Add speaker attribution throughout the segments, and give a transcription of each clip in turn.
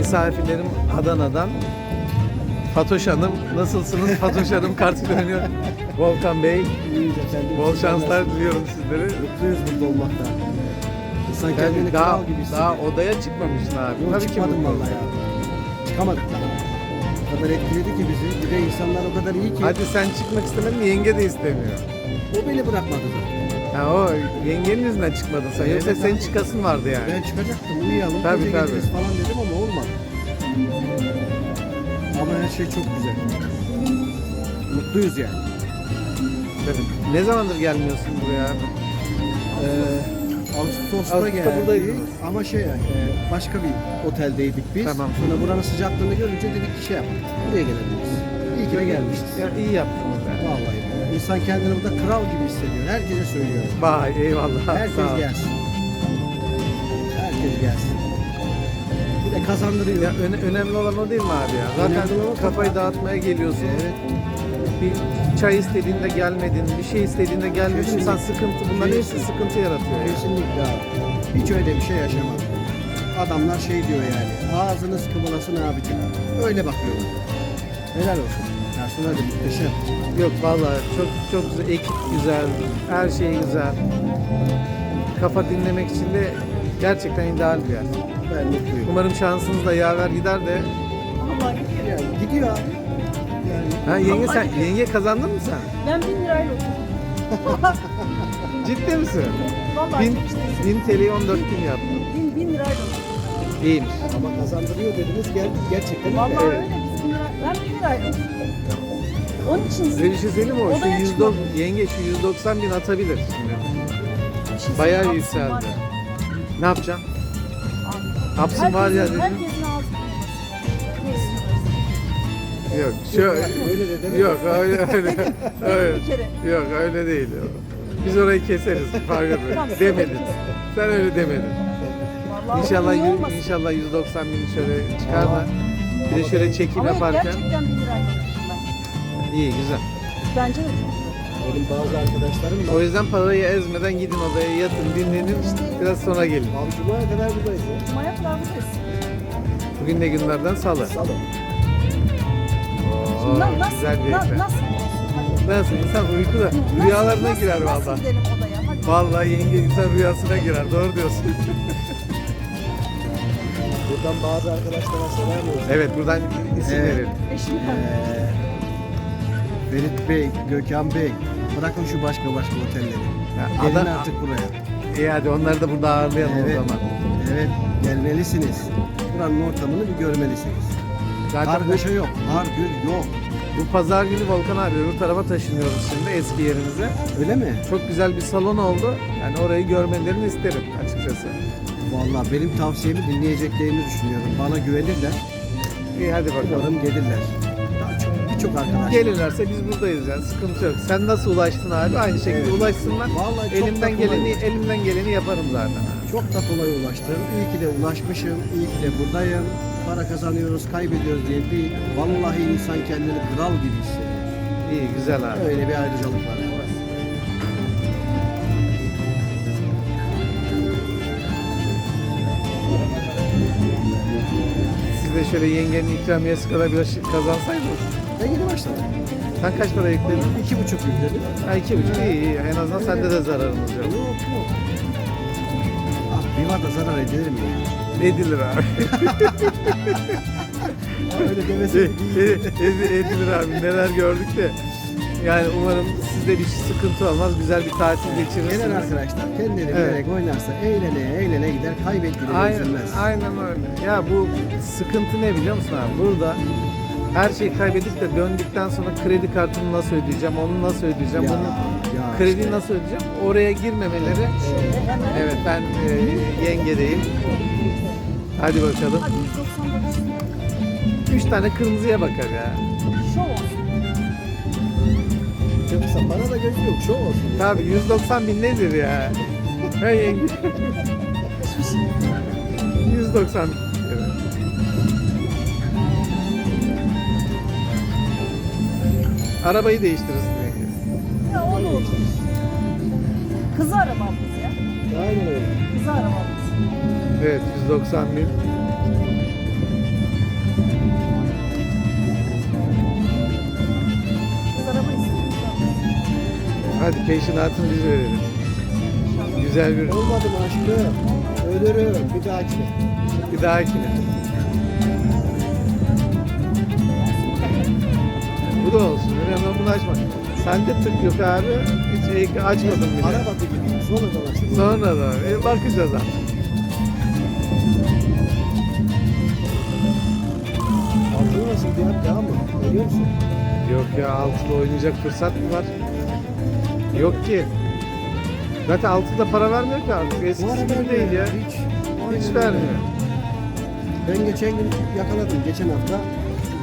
Speaker 1: Misafirlerim Adana'dan. Fatoş Hanım, nasılsınız? Fatoş Hanım kart oynuyor. Volkan Bey,
Speaker 2: İyiyiz efendim.
Speaker 1: bol şanslar diliyorum sizlere.
Speaker 2: Mutluyuz burada olmaktan. İnsan kendini
Speaker 1: Yani daha,
Speaker 2: kral gibi hissediyor.
Speaker 1: daha odaya çıkmamışsın abi.
Speaker 2: Yok,
Speaker 1: Tabii ki
Speaker 2: çıkmadım
Speaker 1: mutlu
Speaker 2: vallahi ya. Çıkamadık daha. O kadar etkiledi ki bizi. Bir de insanlar o kadar iyi ki.
Speaker 1: Hadi sen çıkmak istemedin, yenge de istemiyor.
Speaker 2: O beni bırakmadı zaten.
Speaker 1: Ha o yengenin yüzünden çıkmadın sen. Yoksa senin çıkasın vardı yani.
Speaker 2: Ben çıkacaktım uyuyalım.
Speaker 1: Tabii,
Speaker 2: gece
Speaker 1: tabii.
Speaker 2: falan dedim ama olmadı. Ama her şey çok güzel. Mutluyuz yani.
Speaker 1: Tabii. Ne zamandır gelmiyorsun buraya?
Speaker 2: Ee, Ağustos'ta
Speaker 1: Ağustos'ta
Speaker 2: geldik
Speaker 1: buradaydınız.
Speaker 2: ama şey e, başka bir oteldeydik biz.
Speaker 1: Tamam.
Speaker 2: Sonra buranın sıcaklığını görünce dedik ki şey yapalım. Buraya gelelim de gelmişiz.
Speaker 1: Ya iyi yaptınız yani.
Speaker 2: Vallahi. İnsan kendini burada kral gibi hissediyor. Herkese söylüyorum.
Speaker 1: Vay eyvallah. Sağ
Speaker 2: Herkes
Speaker 1: ol.
Speaker 2: gelsin. Herkes gelsin. Bir de kazandırıyor.
Speaker 1: Ya öne- önemli olan o değil mi abi ya? Zaten
Speaker 2: Önemli olan o
Speaker 1: kafayı dağıtmaya geliyorsun.
Speaker 2: Evet.
Speaker 1: Bir çay istediğinde gelmedin, bir şey istediğinde gelmedin.
Speaker 2: Kesinlikle.
Speaker 1: İnsan sıkıntı, bunların hepsi
Speaker 2: Kesinlikle.
Speaker 1: sıkıntı yaratıyor ya.
Speaker 2: Kesinlikle abi. Hiç öyle bir şey yaşamadım. Adamlar şey diyor yani. Ağzınız kıvılasın abicim. Öyle bakıyorlar. Helal olsun. Personel de muhteşem.
Speaker 1: Yok vallahi çok çok güzel, ekip güzel, her şey güzel. Kafa dinlemek için de gerçekten ideal bir yer.
Speaker 2: Ben mutluyum.
Speaker 1: Umarım şansınız da yaver gider de.
Speaker 3: Vallahi gidiyor.
Speaker 2: Yani gidiyor abi. Yani
Speaker 1: Ha yenge sen yenge kazandın mı sen?
Speaker 3: Ben bin lirayla oturdum.
Speaker 1: Ciddi misin?
Speaker 3: Vallahi
Speaker 1: Bin,
Speaker 3: istedim.
Speaker 1: bin TL'yi 14 gün yaptım.
Speaker 3: Bin, bin lirayla oturdum.
Speaker 1: İyiymiş.
Speaker 2: ama kazandırıyor dediniz gel gerçekten
Speaker 3: Vallahi
Speaker 2: öyle.
Speaker 3: öyle ben lirayla oturdum. Onun için
Speaker 1: bir şey mi? O şu
Speaker 3: Odaya
Speaker 1: 100
Speaker 3: çıkmadım.
Speaker 1: yenge şu 190 bin atabilir şimdi.
Speaker 3: bir şey
Speaker 1: Bayağı yükseldi.
Speaker 3: var
Speaker 1: Ne yapacaksın?
Speaker 3: ya.
Speaker 1: Hapsın var ya
Speaker 3: Herkesin-
Speaker 1: dedim.
Speaker 3: Herkesin ağzı.
Speaker 1: Yok, şu
Speaker 2: Öyle de deme.
Speaker 1: yok öyle öyle. öyle.
Speaker 3: Bir kere.
Speaker 1: Yok öyle değil. Biz orayı keseriz. Fark etmez.
Speaker 3: Tamam,
Speaker 1: Demedin. Sen öyle demedin.
Speaker 3: Vallahi
Speaker 1: İnşallah
Speaker 3: iyi
Speaker 1: yu-
Speaker 3: olmasın.
Speaker 1: inşallah 190 bin şöyle çıkar da. Bir de şöyle çekim
Speaker 3: Ama
Speaker 1: yaparken.
Speaker 3: gerçekten bin lirayla oturdum ben.
Speaker 1: İyi güzel.
Speaker 3: Bence de çok güzel.
Speaker 2: Benim bazı arkadaşlarım da
Speaker 1: O yüzden parayı ezmeden gidin odaya yatın dinlenin biraz sonra gelin.
Speaker 2: Abi Cuma'ya kadar buradayız ya.
Speaker 3: Maya kadar buradayız.
Speaker 1: Bugün ne günlerden salı.
Speaker 2: Salı.
Speaker 1: Oo,
Speaker 3: Na- nasıl,
Speaker 1: güzel bir
Speaker 3: na-
Speaker 1: ekran.
Speaker 3: nasıl olsun? Hadi.
Speaker 1: Nasıl insan uykuda
Speaker 3: Nasıl-
Speaker 1: rüyalarına
Speaker 3: nasıl-
Speaker 1: girer
Speaker 3: Nasıl
Speaker 1: vallahi.
Speaker 3: gidelim odaya? Hadi.
Speaker 1: Vallahi yenge insan rüyasına girer. Doğru diyorsun.
Speaker 2: Buradan bazı arkadaşlara selam olsun.
Speaker 1: evet buradan isim
Speaker 2: Evet.
Speaker 3: tanıyorum.
Speaker 2: Ee, Ferit Bey, Gökhan Bey, bırakın şu başka başka otelleri.
Speaker 1: Ya,
Speaker 2: Gelin
Speaker 1: Adana-
Speaker 2: artık buraya.
Speaker 1: İyi hadi onları da burada ağırlayalım
Speaker 2: Evet.
Speaker 1: o zaman.
Speaker 2: Evet, gelmelisiniz. Buranın ortamını bir görmelisiniz.
Speaker 1: Zaten bu,
Speaker 2: Kargaşa yok, hargül yok.
Speaker 1: bu pazar günü Volkan abi bu tarafa taşınıyoruz şimdi eski yerimize.
Speaker 2: Öyle mi?
Speaker 1: Çok güzel bir salon oldu. Yani orayı görmelerini isterim açıkçası.
Speaker 2: Vallahi benim tavsiyemi dinleyeceklerini düşünüyorum. Bana güvenirler,
Speaker 1: İyi hadi bakalım.
Speaker 2: umarım gelirler. Daha çok, birçok arkadaş.
Speaker 1: Gelirlerse biz buradayız yani sıkıntı yok. Sen nasıl ulaştın abi? Aynı şekilde
Speaker 2: Evet.
Speaker 1: ulaşsınlar.
Speaker 2: Vallahi çok da
Speaker 1: Elimden
Speaker 2: kolay.
Speaker 1: geleni elimden geleni yaparım zaten.
Speaker 2: Çok da kolay ulaştım. İyi ki de ulaşmışım, iyi ki de buradayım. Para kazanıyoruz, kaybediyoruz diye bir vallahi insan kendini kral gibi hissediyor.
Speaker 1: İyi güzel abi.
Speaker 2: Öyle bir ayrıcalık var.
Speaker 1: De şöyle yengenin ikramiyesi kadar bir şey kazansaydınız.
Speaker 2: Ben yeni başladım.
Speaker 1: Sen kaç para yükledin?
Speaker 2: İki buçuk yükledim.
Speaker 1: Ha iki buçuk iyi iyi. En azından sende de zararımız yok.
Speaker 2: Yok yok. Ah bir var da zarar eder mi ya?
Speaker 1: Edilir abi.
Speaker 2: Öyle demesi
Speaker 1: Edilir abi. Neler gördük de. Yani umarım sizde bir sıkıntı olmaz. Güzel bir tatil
Speaker 2: Gelen
Speaker 1: geçirirsiniz.
Speaker 2: arkadaşlar kendileri
Speaker 1: Evet.
Speaker 2: bilerek oynarsa eğlene eğlene gider kaybettiğini
Speaker 1: Aynen,
Speaker 2: üzülmez.
Speaker 1: aynen öyle. Ya bu sıkıntı ne biliyor musun abi? Burada her şeyi kaybedip de döndükten sonra kredi kartını nasıl ödeyeceğim, onu nasıl ödeyeceğim,
Speaker 2: Ya,
Speaker 1: bunu
Speaker 2: ya
Speaker 1: krediyi
Speaker 2: işte.
Speaker 1: nasıl ödeyeceğim? Oraya girmemeleri. Evet ben e, yengedeyim. Hadi bakalım.
Speaker 3: Hadi 199.
Speaker 1: Üç tane kırmızıya bakar ya.
Speaker 3: Şov olsun.
Speaker 2: Yoksa bana da göz yok şov olsun. ya.
Speaker 1: Tabii 190 bin nedir ya? Hey yenge. 190 bin. Evet. Arabayı değiştirirsin yenge.
Speaker 3: Ya o da olur. Kızı aramamız ya.
Speaker 2: Aynen öyle.
Speaker 3: Kızı aramamız.
Speaker 1: Evet 190 bin. Hadi peşinatını biz verelim. Güzel bir
Speaker 2: Olmadı mı aşkım? Ölürüm bir dahakine.
Speaker 1: bir dahakine. Bu da olsun. Olan bunu açma. Sende tık yok abi. Hiç şey açmadım bile.
Speaker 2: Arabada gibiyim. Sonradan açıldı.
Speaker 1: Sonra da e, bakacağız artık.
Speaker 2: Altını nasıl diyor? Devam mı? Görüyor musun?
Speaker 1: Yok ya altıda oynayacak fırsat mı var? Yok ki. Zaten altıda para vermiyor ki artık. Eskisi gibi değil ya.
Speaker 2: Hiç.
Speaker 1: Hiç vermiyor.
Speaker 2: Ben geçen gün yakaladım. Geçen hafta.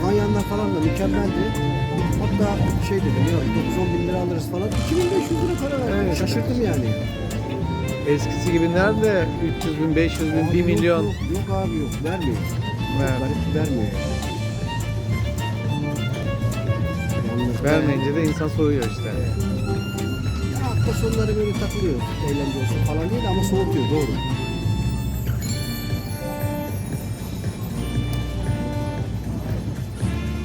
Speaker 2: Ganyanlar falan da mükemmeldi. Hatta şey dedim ya 9-10 bin lira alırız falan. 2500 lira para verdim.
Speaker 1: Evet.
Speaker 2: Şaşırdım yani.
Speaker 1: Eskisi gibi nerede? 300 bin, 500 bin,
Speaker 2: Abi
Speaker 1: 1
Speaker 2: yok,
Speaker 1: milyon.
Speaker 2: Yok, yok abi yok. Vermiyor.
Speaker 1: Ver.
Speaker 2: Garip vermiyor. Yalnız
Speaker 1: Vermeyince de insan soğuyor işte.
Speaker 2: Ya hafta sonları böyle takılıyor. Eğlence olsun falan değil ama soğutuyor doğru.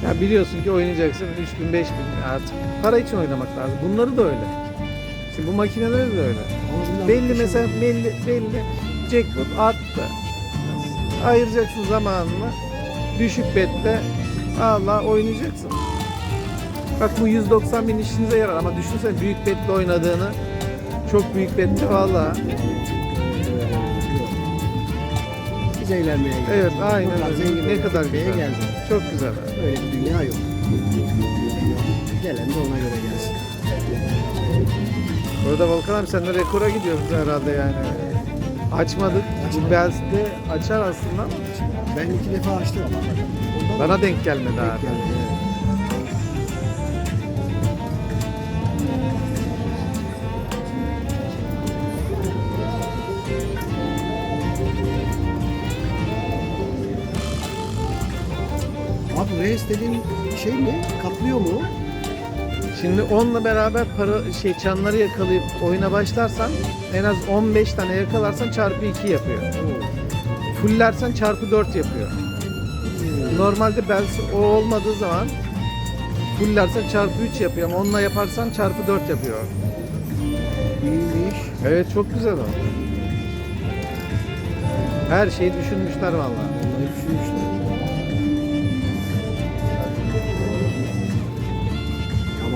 Speaker 1: Ya biliyorsun ki oynayacaksın 3 bin, 5 bin artık. Para için oynamak lazım. Bunları da öyle. Şimdi bu makineleri de öyle. Belli mesela belli belli jackpot attı. Ayıracaksın zamanını. Düşük betle Allah oynayacaksın. Bak bu 190 bin işinize yarar ama düşünsene büyük betle oynadığını. Çok büyük betle valla.
Speaker 2: Biz eğlenmeye geldik.
Speaker 1: Evet aynen öyle. Ne kadar
Speaker 2: istemeye
Speaker 1: güzel.
Speaker 2: geldi.
Speaker 1: Çok güzel.
Speaker 2: Öyle bir dünya yok. Gelen de ona göre gelsin.
Speaker 1: Burada Volkan abi sen de rekora gidiyoruz herhalde yani. Açmadık. De açar aslında.
Speaker 2: Ben iki defa açtım. Ondan
Speaker 1: Bana denk gelmedi abi.
Speaker 2: geldi, reis dediğin şey mi? Kaplıyor mu?
Speaker 1: Şimdi onunla beraber para şey çanları yakalayıp oyuna başlarsan en az 15 tane yakalarsan çarpı 2 yapıyor. Fullersen çarpı 4 yapıyor. Normalde belki o olmadığı zaman fullersen çarpı 3 yapıyor ama onunla yaparsan çarpı 4 yapıyor.
Speaker 2: İyiymiş.
Speaker 1: Evet çok güzel o. Her şeyi düşünmüşler vallahi.
Speaker 2: Vallahi düşünmüşler.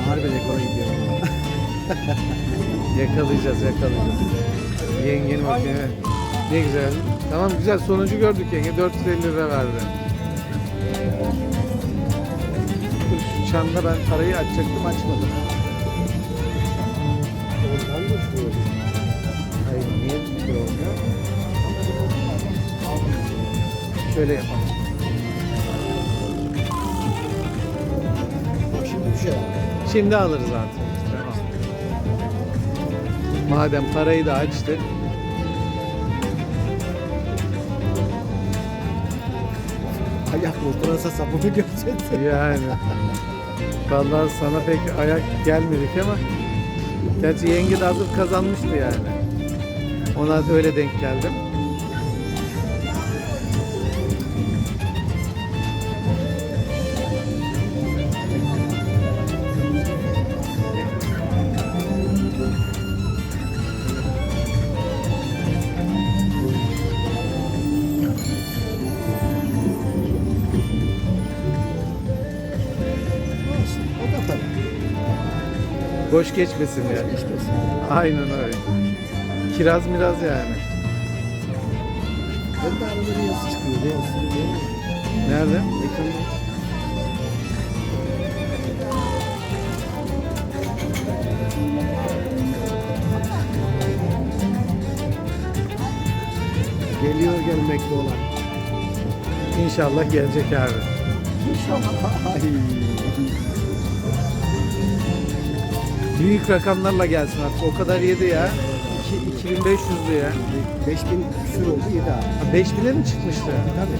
Speaker 2: Harbi rekora gidiyor.
Speaker 1: Yakalayacağız yakalayacağız. Yengenin makine. Ne güzel. Tamam güzel sonucu gördük yenge 450 lira verdi. Şu çanda ben parayı açacaktım açmadım. Hayır niye düşüyor olmuyor? Şöyle yapalım.
Speaker 2: Bak şimdi düşer.
Speaker 1: Şimdi alırız artık. Tamam. Madem parayı da açtık.
Speaker 2: Ayak kurtarasa sapını göreceksin.
Speaker 1: Yani. Vallahi sana pek ayak gelmedik ama Gerçi yenge de hazır kazanmıştı yani. Ona öyle denk geldim. Boş geçmesin ya.
Speaker 2: Geçmesin.
Speaker 1: Aynen öyle. Kiraz miraz yani.
Speaker 2: Ben de arada bir yazı çıkıyor. Ne musun?
Speaker 1: Nerede?
Speaker 2: Ekranda. Geliyor gelmekte olan.
Speaker 1: İnşallah gelecek abi.
Speaker 2: Ay.
Speaker 1: Büyük rakamlarla gelsin artık. O kadar yedi ya. İki- 2500'lü ya.
Speaker 2: 5000 küsur oldu 7 abi.
Speaker 1: Ha, 5000'e mi çıkmıştı?
Speaker 2: Tabii.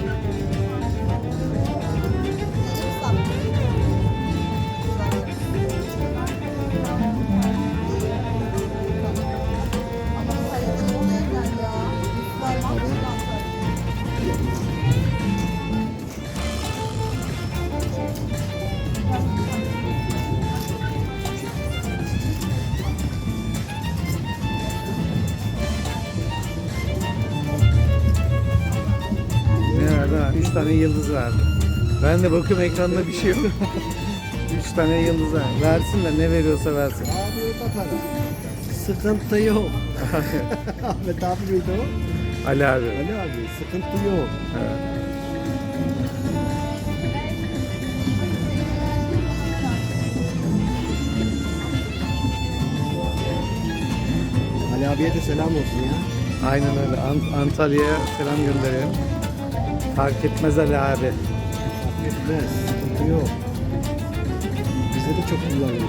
Speaker 1: Tane yıldız verdi. Ben de bakıyorum ekranda bir şey yok. 3 tane yıldız ver. Versin de ne veriyorsa versin.
Speaker 2: Abi para. Sıkıntı yok. Ahmet abi miydi o?
Speaker 1: Ali abi.
Speaker 2: Ali abi sıkıntı yok.
Speaker 1: Evet.
Speaker 2: Ali abiye de selam olsun ya.
Speaker 1: Aynen öyle. Ant- Antalya'ya selam gönderelim. Fark etmez Ali abi.
Speaker 2: Fark etmez. Sıkıntı yok. Bize de çok kullanılıyor.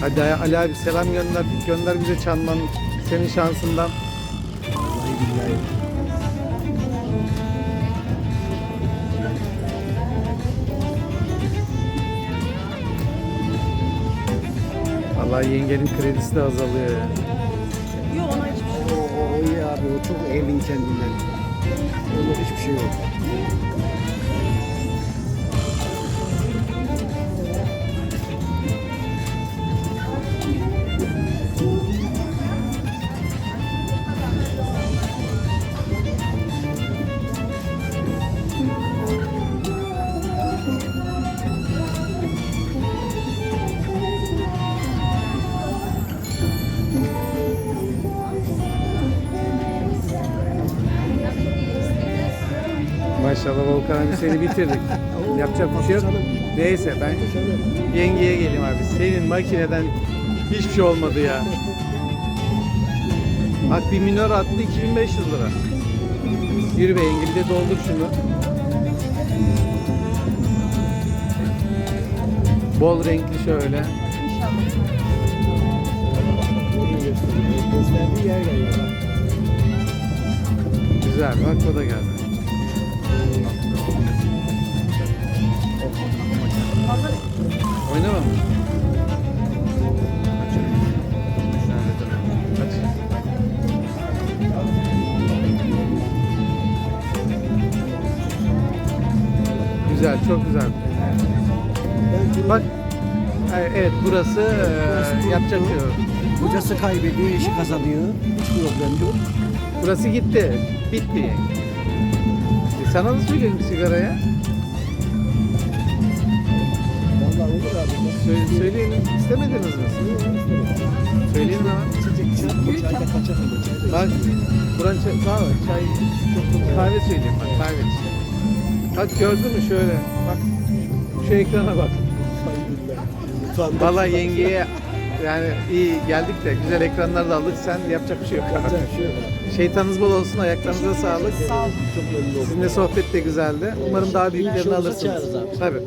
Speaker 1: Hadi Ali abi selam gönder. Gönder bize Çanman. Senin şansından.
Speaker 2: Vallahi
Speaker 1: yengenin kredisi de azalıyor ya.
Speaker 3: Yok ona hiçbir şey
Speaker 2: O, o, o iyi abi o çok emin kendinden. Onda hiçbir şey yok.
Speaker 1: Maşallah Volkan abi seni bitirdik. Yapacak bir şey yok. Neyse ben yengeye geleyim abi. Senin makineden hiçbir şey olmadı ya. Bak bir minör attı 2500 lira. Yürü be yenge bir de doldur şunu. Bol renkli şöyle.
Speaker 3: inşallah.
Speaker 2: Gösterdiği yer geliyor bak.
Speaker 1: Güzel bak o da geldi. Oynamamış. Aç. Güzel, çok güzel. Bak, evet burası e, yapacak bir şey yok.
Speaker 2: Kaybediyor, işi kazanıyor. Hiç problem yok.
Speaker 1: Burası gitti, bitti. Sana da söyleyelim sigaraya.
Speaker 2: Vallahi olur abi.
Speaker 1: Söyle, söyleyelim, istemediniz mi? Söyleyin ama.
Speaker 2: Çayda kaçak olur. Çayda.
Speaker 1: Bak, buranın çay, kahve, çay, kahve söyleyeyim bak, kahve. Bak gördün mü şöyle, bak, şu ekrana bak. Vallahi yengeye yani iyi geldik de güzel ekranlar da aldık, sen yapacak bir şey yok.
Speaker 2: Yapacak bir şey yok.
Speaker 1: Şeytanınız bol olsun, ayaklarınıza sağlık.
Speaker 3: sağ ol.
Speaker 2: Çok memnun oldum.
Speaker 1: Sizinle sohbet de güzeldi. Umarım daha büyüklerini alırsınız. Tabii.